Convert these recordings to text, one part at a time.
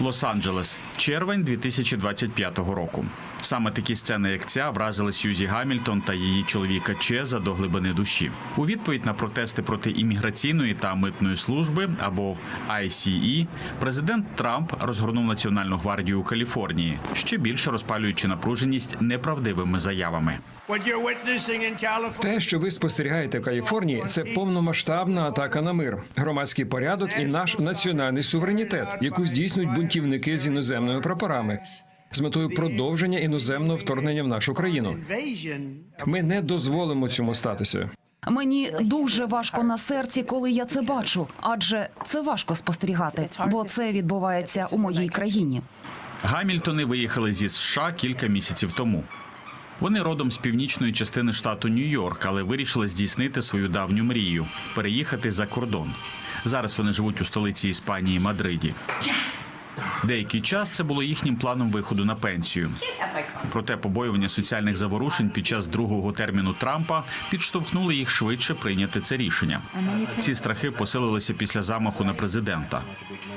Лос-Анджелес, червень 2025 року. Саме такі сцени, як ця, вразили Сьюзі Гамільтон та її чоловіка Чеза до глибини душі. У відповідь на протести проти імміграційної та митної служби або ICE, президент Трамп розгорнув Національну гвардію у Каліфорнії, ще більше розпалюючи напруженість неправдивими заявами. Те, що ви спостерігаєте в Каліфорнії, це повномасштабна атака на мир, громадський порядок і наш національний суверенітет, яку здійснюють бунтівники з іноземними прапорами з метою продовження іноземного вторгнення в нашу країну. Ми не дозволимо цьому статися. Мені дуже важко на серці, коли я це бачу, адже це важко спостерігати, бо це відбувається у моїй країні. Гамільтони виїхали зі США кілька місяців тому. Вони родом з північної частини штату Нью-Йорк, але вирішили здійснити свою давню мрію переїхати за кордон. Зараз вони живуть у столиці Іспанії Мадриді. Деякий час це було їхнім планом виходу на пенсію. Проте побоювання соціальних заворушень під час другого терміну Трампа підштовхнули їх швидше прийняти це рішення. Ці страхи посилилися після замаху на президента.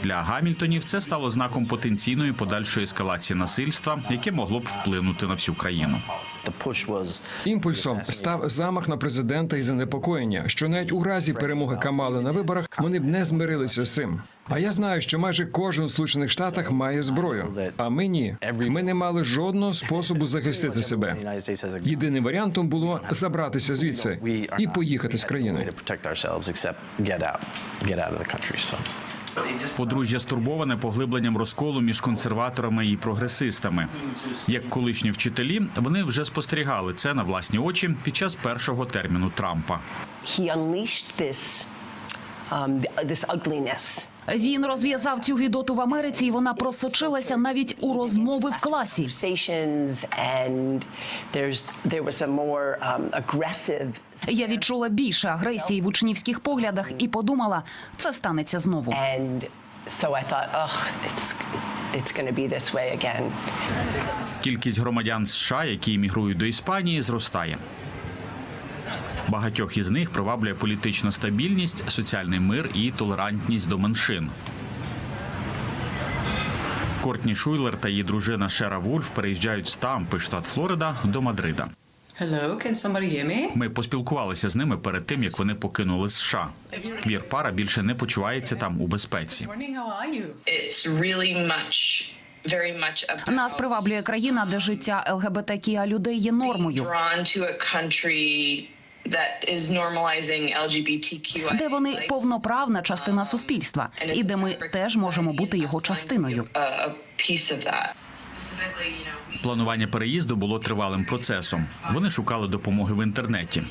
Для Гамільтонів це стало знаком потенційної подальшої ескалації насильства, яке могло б вплинути на всю країну. Імпульсом став замах на президента і занепокоєння, що навіть у разі перемоги Камали на виборах вони б не змирилися з цим. А я знаю, що майже кожен у Сполучених Штатах має зброю. А ми ні. Ми не мали жодного способу захистити себе. Єдиним варіантом було забратися звідси і поїхати з країни. Подружжя стурбоване поглибленням розколу між консерваторами і прогресистами. Як колишні вчителі, вони вже спостерігали це на власні очі під час першого терміну Трампа. he unleashed this th- this ugliness. Він розв'язав цю гідоту в Америці, і вона просочилася навіть у розмови в класі. Я відчула більше агресії в учнівських поглядах і подумала, це станеться знову. Кількість громадян США, які іммігрують до Іспанії, зростає. Багатьох із них приваблює політична стабільність, соціальний мир і толерантність до меншин. Кортні Шуйлер та її дружина Шера Вульф переїжджають з Тампи, штат Флорида, до Мадрида. Hello, can somebody hear me? Ми поспілкувалися з ними перед тим, як вони покинули США. Вір пара більше не почувається там у безпеці. Нас приваблює країна, де життя ЛГБТКІА людей є нормою, де вони повноправна частина суспільства, і де ми теж можемо бути його частиною. that. Планування переїзду було тривалим процесом. Вони шукали допомоги в інтернеті.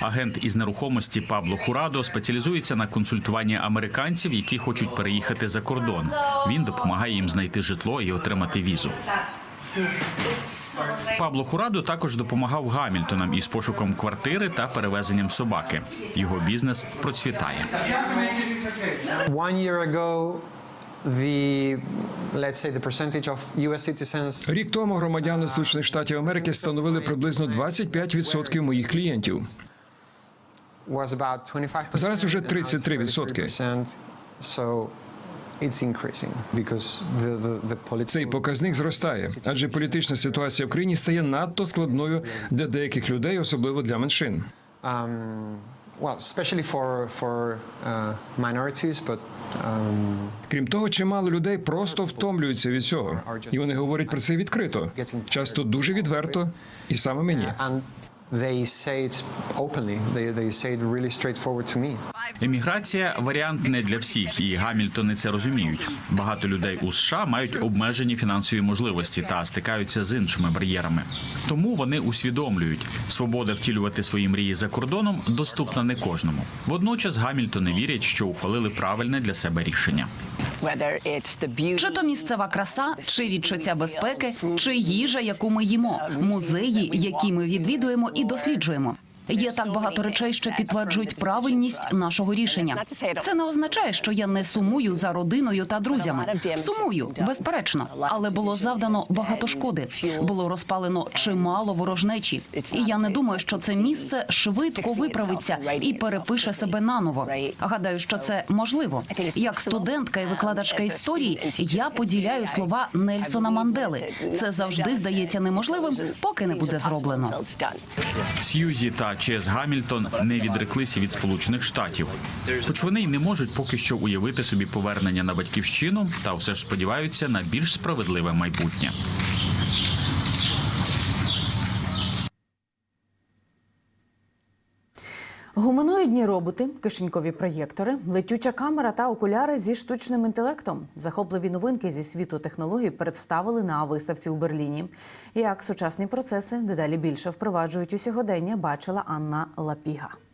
Агент із нерухомості Пабло Хурадо спеціалізується на консультуванні американців, які хочуть переїхати за кордон. Він допомагає їм знайти житло і отримати візу. Пабло Хурадо також допомагав Гамільтонам із пошуком квартири та перевезенням собаки. Його бізнес процвітає. Рік тому громадяни Сполучених Штатів Америки становили приблизно 25% моїх клієнтів. was about 25%. Зараз уже and now it's 33%. Цей показник зростає, адже політична ситуація в країні стає надто складною для деяких людей, особливо для меншин. um, uh, um, Крім того, чимало людей просто втомлюються від цього, і вони говорять про це відкрито, часто дуже відверто, і саме мені. Еміграція варіант не для всіх, і Гамільтони це розуміють. Багато людей у США мають обмежені фінансові можливості та стикаються з іншими бар'єрами. Тому вони усвідомлюють, свобода втілювати свої мрії за кордоном доступна не кожному. Водночас Гамільтони вірять, що ухвалили правильне для себе рішення. Чи то місцева краса, чи відчуття безпеки, чи їжа, яку ми їмо, музеї, які ми відвідуємо і досліджуємо. Є так багато речей, що підтверджують правильність нашого рішення. Це не означає, що я не сумую за родиною та друзями. Сумую, безперечно, але було завдано багато шкоди. Було розпалено чимало ворожнечі. І я не думаю, що це місце швидко виправиться і перепише себе наново. Гадаю, що це можливо. Як студентка і викладачка історії, я поділяю слова Нельсона Мандели. Це завжди здається неможливим, поки не буде зроблено. Сьюзі та Чес Гамільтон не відреклися від Сполучених Штатів, хоч вони й не можуть поки що уявити собі повернення на батьківщину, та все ж сподіваються на більш справедливе майбутнє. Гуманоїдні роботи, кишенькові проєктори, летюча камера та окуляри зі штучним інтелектом. Захопливі новинки зі світу технологій представили на виставці у Берліні. Як сучасні процеси дедалі більше впроваджують у сьогодення, бачила Анна Лапіга.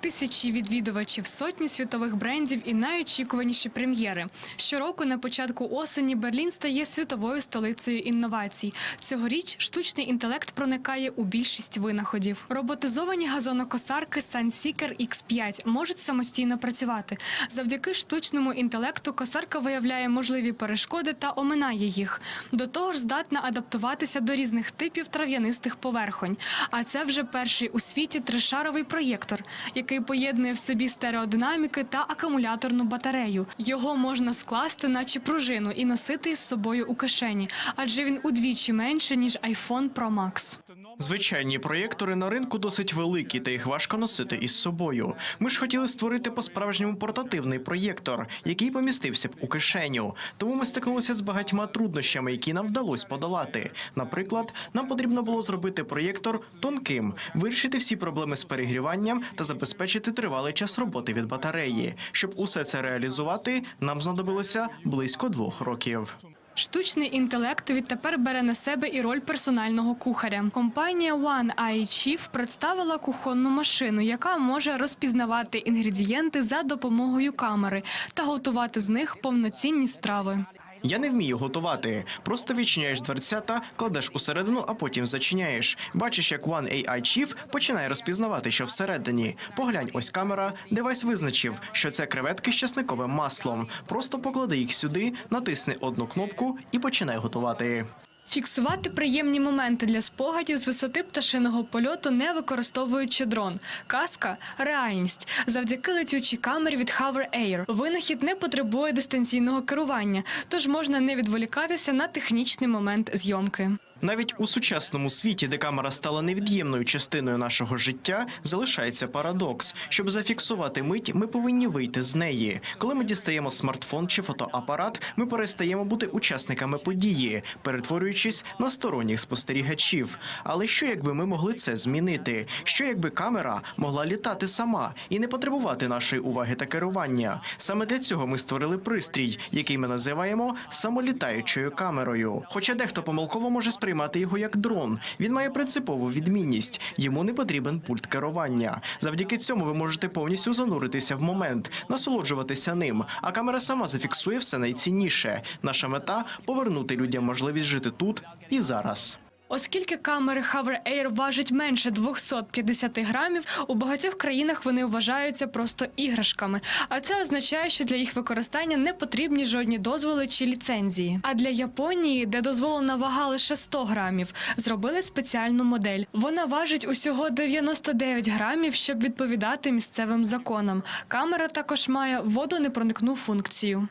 Тисячі відвідувачів, сотні світових брендів і найочікуваніші прем'єри. Щороку на початку осені Берлін стає світовою столицею інновацій. Цьогоріч штучний інтелект проникає у більшість винаходів. Роботизовані газонокосарки Sunseeker X5 можуть самостійно працювати. Завдяки штучному інтелекту косарка виявляє можливі перешкоди та оминає їх. До того ж, здатна адаптуватися до різних типів трав'янистих поверхонь. А це вже перший у світі тришаровий проєктор, який поєднує в собі стереодинаміки та акумуляторну батарею. Його можна скласти, наче пружину, і носити із собою у кишені, адже він удвічі менше ніж iPhone Pro Max. Звичайні проєктори на ринку досить великі, та їх важко носити із собою. Ми ж хотіли створити по-справжньому портативний проєктор, який помістився б у кишеню. Тому ми стикнулися з багатьма труднощами, які нам вдалося подолати. Наприклад, нам потрібно було зробити проєктор тонким, вирішити всі проблеми з перегріванням та забезпечити тривалий час роботи від батареї. Щоб усе це реалізувати, нам знадобилося близько двох років. Штучний інтелект відтепер бере на себе і роль персонального кухаря. Компанія One Eye Chief представила кухонну машину, яка може розпізнавати інгредієнти за допомогою камери та готувати з них повноцінні страви. Я не вмію готувати. Просто відчиняєш дверцята, кладеш усередину, а потім зачиняєш. Бачиш, як One AI Chief починає розпізнавати, що всередині. Поглянь, ось камера. Девайс визначив, що це креветки з часниковим маслом. Просто поклади їх сюди, натисни одну кнопку і починай готувати. Фіксувати приємні моменти для спогадів з висоти пташиного польоту, не використовуючи дрон. Казка реальність. Завдяки летючій камері від Hover Air. Винахід не потребує дистанційного керування, тож можна не відволікатися на технічний момент зйомки. Навіть у сучасному світі, де камера стала невід'ємною частиною нашого життя, залишається парадокс. Щоб зафіксувати мить, ми повинні вийти з неї. Коли ми дістаємо смартфон чи фотоапарат, ми перестаємо бути учасниками події, перетворюючись на сторонніх спостерігачів. Але що якби ми могли це змінити? Що якби камера могла літати сама і не потребувати нашої уваги та керування? Саме для цього ми створили пристрій, який ми називаємо самолітаючою камерою. Хоча дехто помилково може сприймати його як дрон. Він має принципову відмінність. Йому не потрібен пульт керування. Завдяки цьому ви можете повністю зануритися в момент, насолоджуватися ним. А камера сама зафіксує все найцінніше. Наша мета повернути людям можливість жити тут і зараз. Оскільки камери Hover Air важать менше 250 грамів, у багатьох країнах вони вважаються просто іграшками. А це означає, що для їх використання не потрібні жодні дозволи чи ліцензії. А для Японії, де дозволена вага лише 100 грамів, зробили спеціальну модель. Вона важить усього 99 грамів, щоб відповідати місцевим законам. Камера також має водонепроникну функцію.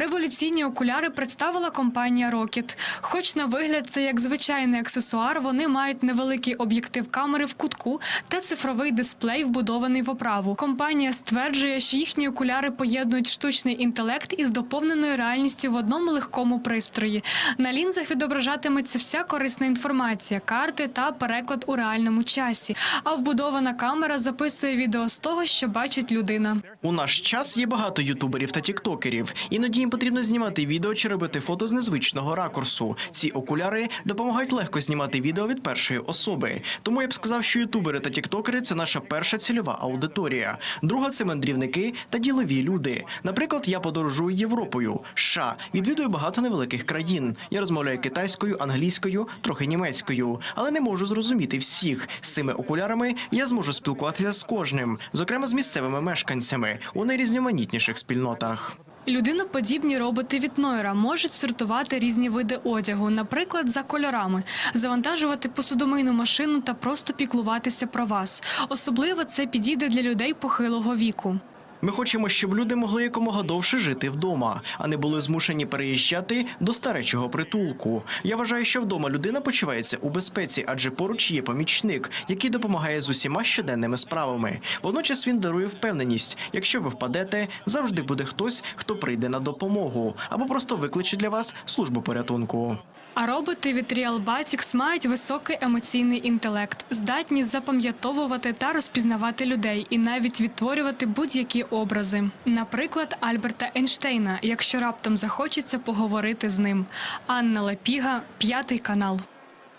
Революційні окуляри представила компанія Rocket. Хоч на вигляд це як звичайний аксесуар, вони мають невеликий об'єктив камери в кутку та цифровий дисплей, вбудований в оправу. Компанія стверджує, що їхні окуляри поєднують штучний інтелект із доповненою реальністю в одному легкому пристрої. На лінзах відображатиметься вся корисна інформація, карти та переклад у реальному часі. А вбудована камера записує відео з того, що бачить людина. У наш час є багато ютуберів та тіктокерів. Іноді потрібно знімати відео чи робити фото з незвичного ракурсу. Ці окуляри допомагають легко знімати відео від першої особи. Тому я б сказав, що ютубери та тіктокери це наша перша цільова аудиторія. Друга це мандрівники та ділові люди. Наприклад, я подорожую Європою, США, відвідую багато невеликих країн. Я розмовляю китайською, англійською, трохи німецькою, але не можу зрозуміти всіх. З цими окулярами я зможу спілкуватися з кожним, зокрема з місцевими мешканцями у найрізноманітніших спільнотах. Людиноподібні роботи від Нойра можуть сортувати різні види одягу, наприклад, за кольорами, завантажувати посудомийну машину та просто піклуватися про вас. Особливо це підійде для людей похилого віку. Ми хочемо, щоб люди могли якомога довше жити вдома, а не були змушені переїжджати до старечого притулку. Я вважаю, що вдома людина почувається у безпеці, адже поруч є помічник, який допомагає з усіма щоденними справами. Водночас він дарує впевненість. Якщо ви впадете, завжди буде хтось, хто прийде на допомогу або просто викличе для вас службу порятунку. А роботи від Realbatics мають високий емоційний інтелект, здатні запам'ятовувати та розпізнавати людей і навіть відтворювати будь-які образи. Наприклад, Альберта Ейнштейна, якщо раптом захочеться поговорити з ним. Анна Лепіга, п'ятий канал.